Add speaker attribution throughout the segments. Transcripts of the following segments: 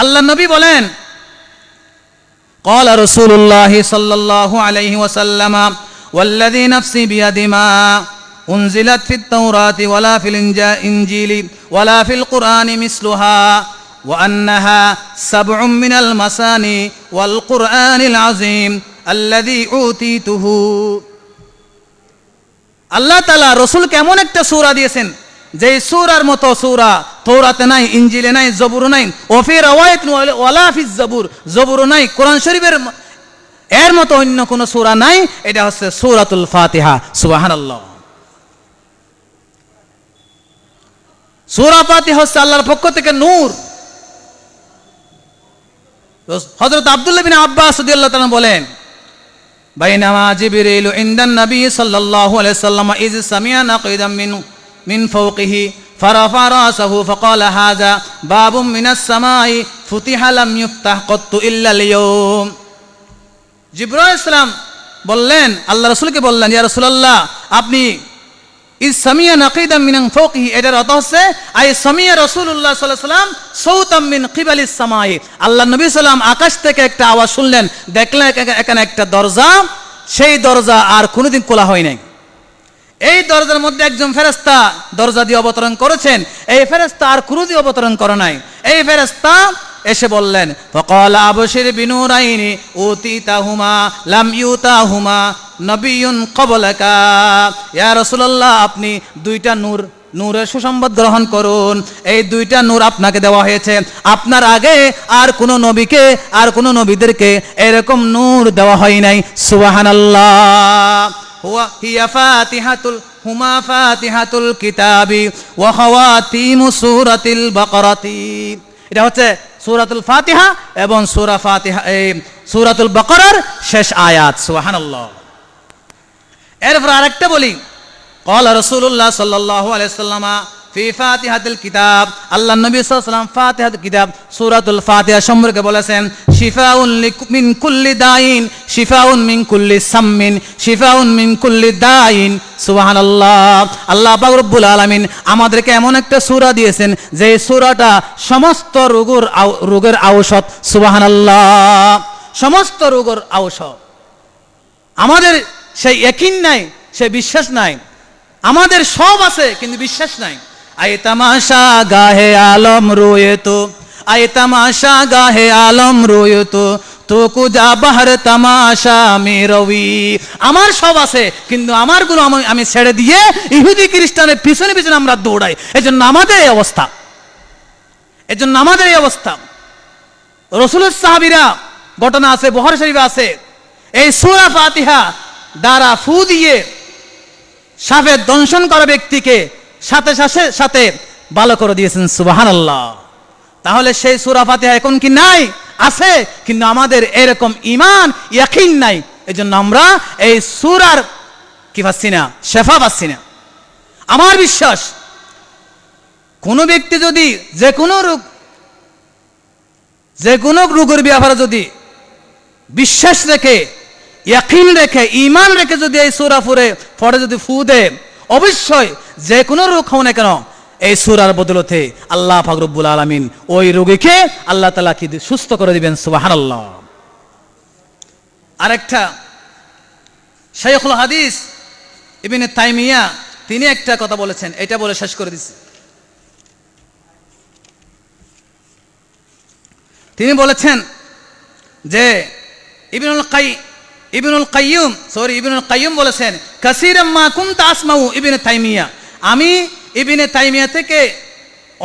Speaker 1: আল্লাহ নবী বলেন قال رسول الله صلى الله عليه وسلم والذي نفسي بيد ما أنزلت في التوراة ولا في الإنجيل ولا في القرآن مثلها وأنها سبع من المثاني والقرآن العظيم الذي أوتيته আল্লাহ তালা রসুলকে এমন একটা সূরা দিয়েছেন যে সুরার মতো সুরা তৌরাতে নাই ইঞ্জিলে নাই, জবুর নাই ওফির রাওয়ায়ত ওয়ালাফিজ জবুর নাই, কোরআন শরীফের এর মতো অন্য কোন সুরা নাই, এটা হচ্ছে সুরাতুল ফাতিহা, সুবাহানাল্লাহ। সুরাপাতি হচ্ছে আল্লাহর পক্ষ থেকে নূর। হজরত আব্দুল্লাহ বিন আব্বাস আল্লাহ বলেন, বাইনামা জিবিরিল ইন্দান নবী সাল্লাল্লাহু আলাইহি সাল্লাম ইজ সামিয়া নাকিদাম মিনহু। من من فوقه فرفع رأسه فقال هذا باب من السماء فتح لم يفتح قط إلا اليوم জিব্রাইল ইসলাম বললেন আল্লাহ রসুলকে বললেন ইয়া রসুলাল্লাহ আপনি ইস সামিয়া নাকিদাম মিনাং ফৌকিহি এটার অর্থ হচ্ছে আই সামিয়া রসুল্লাহ সাল্লাহ সাল্লাম সৌতাম মিন কিবালিস সামাই আল্লাহ নবী সাল্লাম আকাশ থেকে একটা আওয়াজ শুনলেন দেখলেন একা- এখানে একটা দরজা সেই দরজা আর কোনোদিন খোলা হয় নাই এই দরজার মধ্যে একজন ফেরেস্তা দরজা দিয়ে অবতরণ করেছেন। এই ফেরেস্তা আর কোনোদিন অবতরণ করে নাই। এই ফেরেস্তা এসে বললেন, ফকল আবশির বিনুরাইনি উতিতাহুমা, লাম ইউতাহুমা নবিয়ুন কবলাকা ইয়া রাসূলুল্লাহ, আপনি দুইটা নূর নূরের সুসংবাদ গ্রহণ করুন। এই দুইটা নূর আপনাকে দেওয়া হয়েছে। আপনার আগে আর কোন নবীকে, আর কোন নবীদেরকে এরকম নূর দেওয়া হয় নাই। সুবহানাল্লাহ। হুয়া হিয়া ফাতিহাতুল, হুমা ফাতিহাতুল কিতাবি, ওয়া খাওয়াতিমু সূরাতিল এটা হচ্ছে সূরাতুল ফাতিহা এবং সূরা ফাতিহা, এই সূরাতুল বাকারার শেষ আয়াত, সুবহানাল্লাহ। এরপর আরেকটা বলি কল রসুল্লাহ সাল্লাহ আলাইসাল্লামা ফি ফাতিহাতুল কিতাব আল্লাহ নবী সাল্লাম কিতাব সূরাতুল ফাতিহা সম্পর্কে বলেছেন, শিফাউন মিন কুল্লি দাইন, শিফাউন মিন কুল্লি সাম্মিন, শিফাউন মিন কুল্লি দাইন। সুবহানাল্লাহ। আল্লাহ পাক আলামিন আমাদেরকে এমন একটা সূরা দিয়েছেন, যে সূরাটা সমস্ত রোগের রোগের ঔষধ। সুবহানাল্লাহ। সমস্ত রোগের ঔষধ। আমাদের সেই ইয়াকিন নাই, সে বিশ্বাস নাই। আমাদের সব আছে, কিন্তু বিশ্বাস নাই। আয়ে তামাশা গাহে আলম রোয়ে তো, আয়ে তামাশা গাহে আলম রোয়ে তো তো কুজা বাহার তামাশা আমি রবি আমার সব আছে, কিন্তু আমারগুলো আমি ছেড়ে দিয়ে ইহুদি খ্রিস্টানের পিছনে পিছনে আমরা দৌড়াই। এজন্য আমাদের এই অবস্থা। এজন্য আমাদের এই অবস্থা। রসুলের সাহাবিরা ঘটনা আছে, বহর শরীফে আছে। এই সুরা ফাতিহা দ্বারা ফু দিয়ে সাপের দংশন করা ব্যক্তিকে সাথে সাথে সাথে ভালো করে দিয়েছেন সুবাহান আল্লাহ তাহলে সেই সুরা ফাতিহা এখন কি নাই? আছে, কিন্তু আমাদের এরকম ইমান ইয়াকিন নাই। এই জন্য আমরা এই সুরার কি পাচ্ছি না? শেফা পাচ্ছি না। আমার বিশ্বাস, কোনো ব্যক্তি যদি যে কোনো রোগ যে কোনো রোগের ব্যাপারে যদি বিশ্বাস রেখে ইয়াকিন রেখে ইমান রেখে যদি এই সুরা ফুরে, পরে যদি ফু দে, অবশ্যই যে কোনো রোগ হোক না কেন, এই সুরার বদলতে আল্লাহ ফাকরুব্বুল আলমিন ওই রোগীকে আল্লাহ তালা কি সুস্থ করে দিবেন সুবাহান আল্লাহ আরেকটা শেখুল হাদিস ইবিনে তাইমিয়া, তিনি একটা কথা বলেছেন, এটা বলে শেষ করে দিচ্ছি তিনি বলেছেন যে, ইবনুল কাই Ibnul Qayyim, sorry, Ibnul Qayyim বলেছেন কাসির মা কুনতা আসমাউ ইবনে তাইমিয়া। আমি ইবনে তাইমিয়া থেকে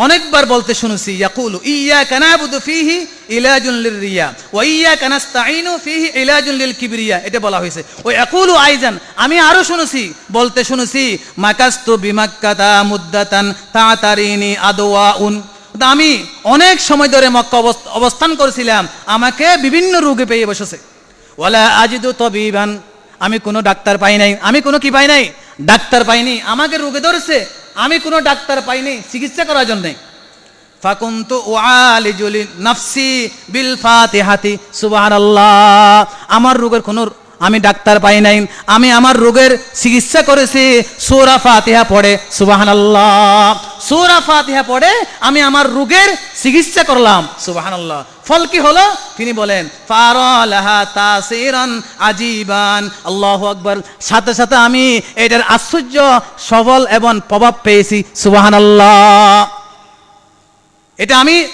Speaker 1: অনেকবার বলতে শুনেছি, ইয়াকুলু ইয়া কানাবুদু ফিহি ইলাজুন লিরিয়া ওয়া ইয়া কানাস্তাইনু ফিহি ইলাজুন লিল কিবরিয়া এটা বলা হয়েছে। ওই ইয়াকুলু আইজান, আমি আরও শুনেছি, বলতে শুনেছি, মাকাস্তু বিমাক্কাতা মুদ্দাতান তাতারিনি আদওয়াউন। আমি অনেক সময় ধরে মক্কা অবস্থান করেছিলাম, আমাকে বিভিন্ন রোগে পেয়ে বসেছে। ওয়ালা আজিদু তবিবান। আমি কোনো ডাক্তার পাই নাই। আমি কোনো কি পাই নাই? ডাক্তার পাইনি। আমাকে রোগে ধরেছে। আমি কোনো ডাক্তার পাইনি। চিকিৎসা করার জন্য। ফাকুন্তু ওয়ালিজুলি নাফসি বিল ফাতিহাতি। সুবহানাল্লাহ। আমার রোগের কোনো আমি ডাক্তার পাই নাই। আমি আমার রোগের চিকিৎসা করেছি। সূরা ফাতিহা পড়ে। সুবহানাল্লাহ। সূরা ফাতিহা পড়ে আমি আমার রোগের চিকিৎসা করলাম। সুবহানাল্লাহ। ফল কি হলো? তিনি বলেন আজীবান। আল্লাহু আকবার। সাথে সাথে আমি এটার আশ্চর্য সবল এবং প্রভাব পেয়েছি। সুবহানাল্লাহ। এটা আমি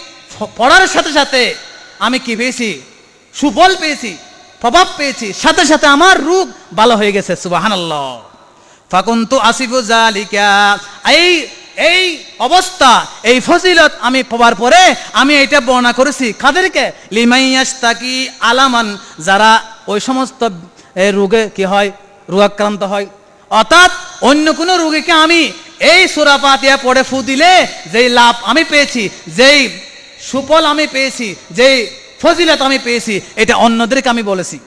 Speaker 1: পড়ার সাথে সাথে আমি কি পেয়েছি? সুফল পেয়েছি প্রভাব পেয়েছি। সাথে সাথে আমার রোগ ভালো হয়ে গেছে। সুবহানাল্লাহ। ফাকুন্তু আসিফু জালিকা এই এই অবস্থা, এই ফজিলত আমি পাওয়ার পরে আমি এটা বর্ণনা করেছি। কাদেরকে? লিমাইয়াস্তাকি আলামান, যারা ওই সমস্ত রোগে কি হয়? রোগাক্রান্ত হয়। অর্থাৎ অন্য কোনো রোগীকে আমি এই সুরা পাতিয়া পড়ে ফু দিলে যেই লাভ আমি পেয়েছি, যেই সুফল আমি পেয়েছি, যেই ফজিলত আমি পেয়েছি, এটা অন্যদেরকে আমি বলেছি।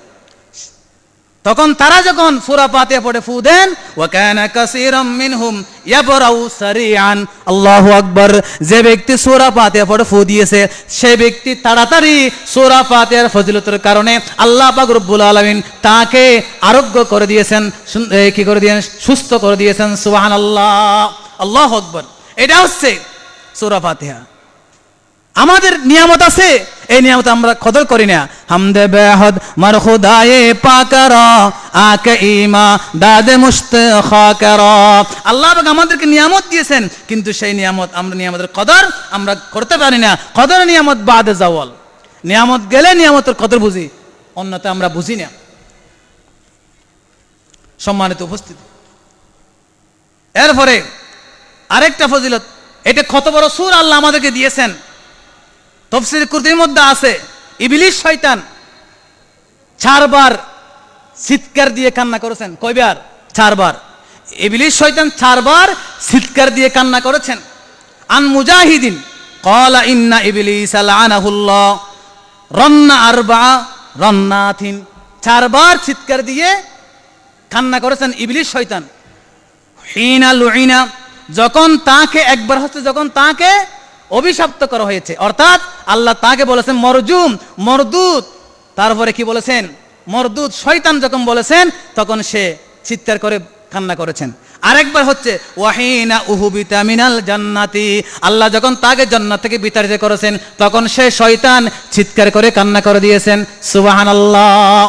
Speaker 1: তখন তারা যখন সুরা পাতিয়া পড়ে ফু দেন, ওয়াকানা কাসীরাম মিনহুম ইয়াবরাউ সারিআন। আল্লাহু আকবার, যে ব্যক্তি সূরা পাতিয়া পড়ে ফু দিয়েছে সেই ব্যক্তি তাড়াতাড়ি সূরা পাতিয়ার ফজিলতের কারণে আল্লাহ পাক রব্বুল আলামিন তাকে আরোগ্য করে দিয়েছেন কি করে দিয়েছেন? সুস্থ করে দিয়েছেন, সুবহানাল্লাহ। আল্লাহু আকবার। এটা হচ্ছে সূরা ফাতিহা। আমাদের নিয়ামত আছে। এই নিয়ামত আমরা কদর করি না। হামদে বেহদ, মার খুদায়ে পাকর, আকে ইমা দাদে মুস্তে খাকর আল্লাহ পাক আমাদেরকে নিয়ামত দিয়েছেন, কিন্তু সেই নিয়ামত আমরা নিয়ামতের কদর আমরা করতে পারি না। কদর নিয়ামত বাদে জাওয়াল। নিয়ামত গেলে নিয়ামতের কদর বুঝি, অন্যতে আমরা বুঝি না। সম্মানিত উপস্থিতি। এরপরে আরেকটা ফজিলত, এটা কত বড় সুর আল্লাহ আমাদেরকে দিয়েছেন। তফসির কুর্তির মধ্যে আছে ইবিলিশ শয়তান চারবার চিৎকার দিয়ে কান্না করেছেন। কয়বার? চারবার। ইবিলিশ শয়তান চারবার চিৎকার দিয়ে কান্না করেছেন। আন মুজাহিদিন কলা ইন্না ইবিলিস লানাহুল্লাহ, রন্না আরবা রন্নাথিন চারবার চিৎকার দিয়ে কান্না করেছেন ইবলিশ শয়তান। হিনা লুইনা, যখন তাকে, একবার হচ্ছে যখন তাকে অভিশপ্ত করা হয়েছে, অর্থাৎ আল্লাহ তাকে বলেছেন, মরজুম, মরদুত। তারপরে কি বলেছেন? মরদুত শয়তান যখন বলেছেন, তখন সে চিৎকার করে কান্না করেছেন। আরেকবার হচ্ছে, ওয়াহিনা উহু মিনাল জান্নাতি। আল্লাহ যখন তাকে জান্নাত থেকে বিতাড়িত করেছেন, তখন সে শয়তান চিৎকার করে কান্না করে দিয়েছেন। সুবহানাল্লাহ।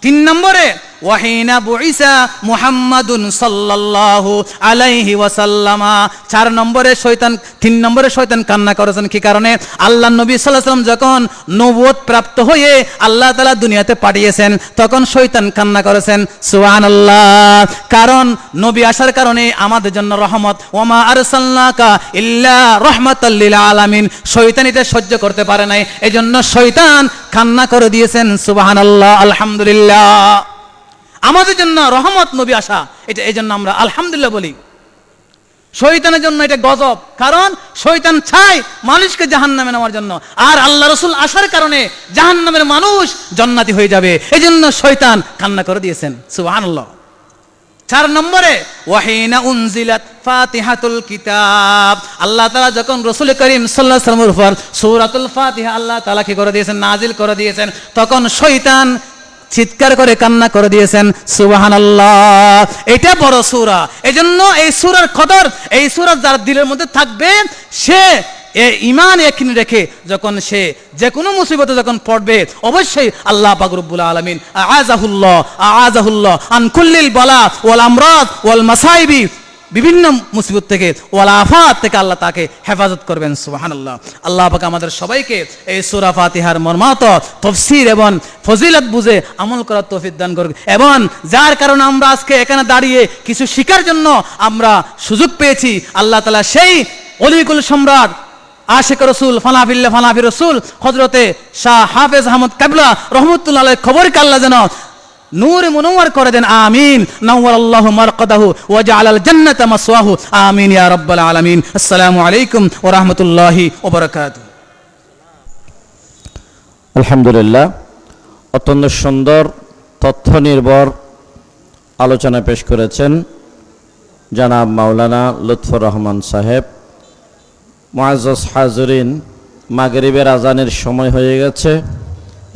Speaker 1: তিন নম্বরে ওয়াহিনা বুইসা মুহাম্মাদুন সাল্লাল্লাহু আলাইহি ওয়াসাল্লামা। চার নম্বরে শয়তান, তিন নম্বরে শয়তান কান্না করেছেন কি কারণে? আল্লাহ নবী আলাইহি সাল্লাম যখন নবুয়ত প্রাপ্ত হয়ে আল্লাহ তাআলা দুনিয়াতে পাঠিয়েছেন, তখন শয়তান কান্না করেছেন, সুবহানাল্লাহ। কারণ নবী আসার কারণে আমাদের জন্য রহমত। ওমা আরসালনাকা ইল্লা রাহমাতাল লিল আলামিন। শয়তান এটা সহ্য করতে পারে নাই। এজন্য শয়তান কান্না করে দিয়েছেন, সুবহানাল্লাহ, আলহামদুলিল্লাহ। আমাদের জন্য রহমত নবী আসা, এটা এই জন্য আমরা আলহামদুলিল্লাহ বলি। শৈতানের জন্য এটা গজব, কারণ শৈতান চাই মানুষকে জাহান নামে নেওয়ার জন্য। আর আল্লাহ রসুল আসার কারণে জাহান নামের মানুষ জন্নাতি হয়ে যাবে। এই জন্য শৈতান কান্না করে দিয়েছেন। সুবহানাল্লাহ। চার নম্বরে, ওয়াহিনা উনজিলাত ফাতিহাতুল কিতাব। আল্লাহ তাআলা যখন রসুল করিম সাল্লাল্লাহু আলাইহি ওয়াসাল্লামের ফাতিহা আল্লাহ তাআলা কি করে দিয়েছেন নাজিল করে দিয়েছেন, তখন শয়তান চিৎকার করে কান্না করে দিয়েছেন, সুবহানাল্লাহ। এটা বড় সূরা। এজন্য এই সূরার কদর, এই সূরা যার দিলের মধ্যে থাকবে, সে এ ইমান একিন রেখে যখন সে যে কোনো মুসিবতে যখন পড়বে, অবশ্যই আল্লাহ পাক রব্বুল আলামিন আযাহুল্লাহ আযাহুল্লাহ আন কুল্লিল বালা ওয়াল আমরাদ ওয়াল মাসাইবি বিভিন্ন মুসিবত থেকে ওয়াল আফাত থেকে আল্লাহ তাকে হেফাজত করবেন, সুবহানাল্লাহ। আল্লাহ পাক আমাদের সবাইকে এই সূরা ফাতিহার মর্মাহত তফসির এবং ফজিলত বুঝে আমল করার তৌফিক দান করুক। এবং যার কারণে আমরা আজকে এখানে দাঁড়িয়ে কিছু শিকার জন্য আমরা সুযোগ পেয়েছি, আল্লাহ তালা সেই অলিকুল সম্রাট আশেক রসুল ফানাফিল্লা ফানাফি রসুল হজরতে শাহ হাফেজ আহমদ কাবলা রহমতুল্লাহ খবর কাল্লা যেন নূর মুনওয়ার করে দেন, আমিন। নওয়ার আল্লাহ মারকাদাহু ওয়া জাআলাল জান্নাতা মাসওয়াহু, আমিন ইয়া রাব্বাল আলামিন। আসসালামু আলাইকুম ওয়া রাহমাতুল্লাহি ওয়া বারাকাতুহু।
Speaker 2: আলহামদুলিল্লাহ, অত্যন্ত সুন্দর তথ্য নির্ভর আলোচনা পেশ করেছেন জানাব মাওলানা লুৎফর রহমান সাহেব। মুআজ্জাজ হাজরিন, মাগরিবের আজানের সময় হয়ে গেছে।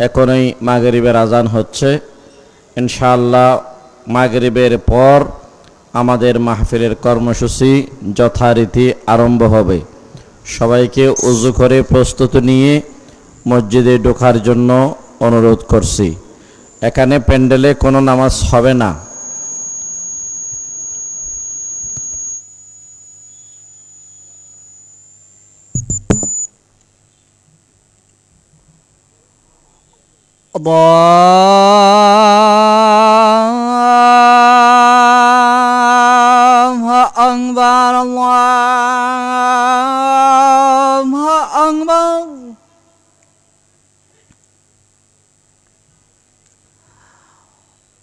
Speaker 2: এখনই মাগরিবের আজান হচ্ছে। ইনশাআল্লাহ মাগরিবের পর আমাদের মাহফিলের কর্মসূচি যথারীতি আরম্ভ হবে। সবাইকে উজু করে প্রস্তুতি নিয়ে মসজিদে ঢোকার জন্য অনুরোধ করছি। এখানে প্যান্ডেলে কোনো নামাজ হবে না।
Speaker 3: Allah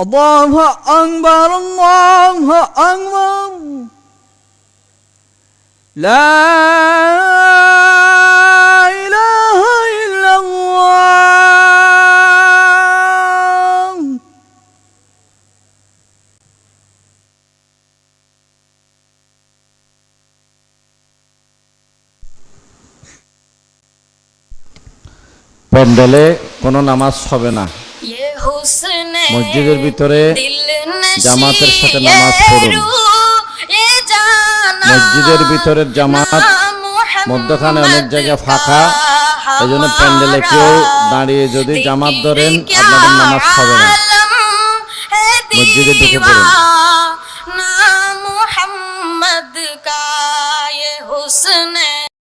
Speaker 3: আল্লাহু আকবার আল্লাহু আকবার। লা ইলাহা ইল্লাল্লাহ।
Speaker 2: পন্ডলে কোনো নামাজ হবে না।
Speaker 4: ইয়ে হোসে
Speaker 2: মসজিদের ভিতরে জামাতের সাথে নামাজ পড়ুন। মসজিদের ভিতরের জামাত মধ্যখানে অনেক জায়গা ফাঁকা এই জন্য প্যান্ডেলে কেউ দাঁড়িয়ে যদি জামাত ধরেন, আপনাদের নামাজ হবে না। মসজিদে পড়ুন।
Speaker 4: হুসনে